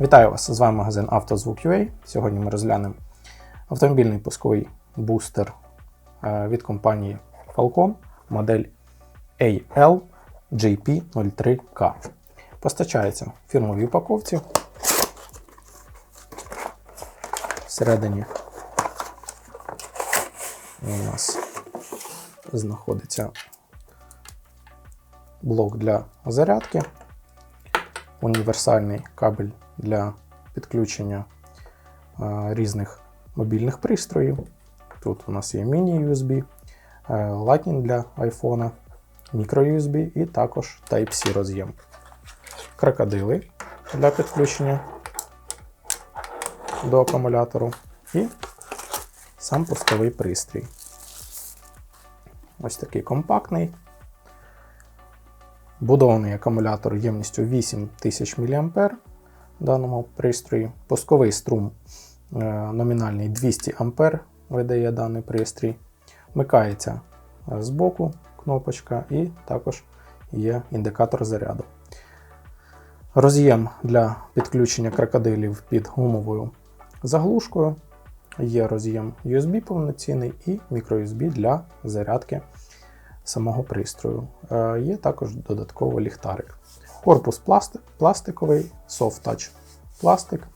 Вітаю вас! З вами магазин «Автозвук.UA». Сьогодні ми розглянемо автомобільний пусковий бустер е, від компанії Falcon модель AL-JP03K. Постачається в фірмовій упаковці. Всередині у нас знаходиться блок для зарядки, універсальний кабель для підключення е, різних мобільних пристроїв. Тут у нас є міні-USB, е, Lightning для iPhone, micro-USB і також Type-C роз'єм. Крокодили для підключення до акумулятору і сам пусковий пристрій. Ось такий компактний. Будований акумулятор ємністю 8000 мА даному пристрої. Пусковий струм е, номінальний 200 А видає даний пристрій. Вмикається е, боку кнопочка і також є індикатор заряду. Роз'єм для підключення крокодилів під гумовою заглушкою. Є роз'єм USB повноцінний і microUSB для зарядки самого пристрою. Е, Є також додатковий ліхтарик. Корпус пластик, пластиковий, soft touch пластик.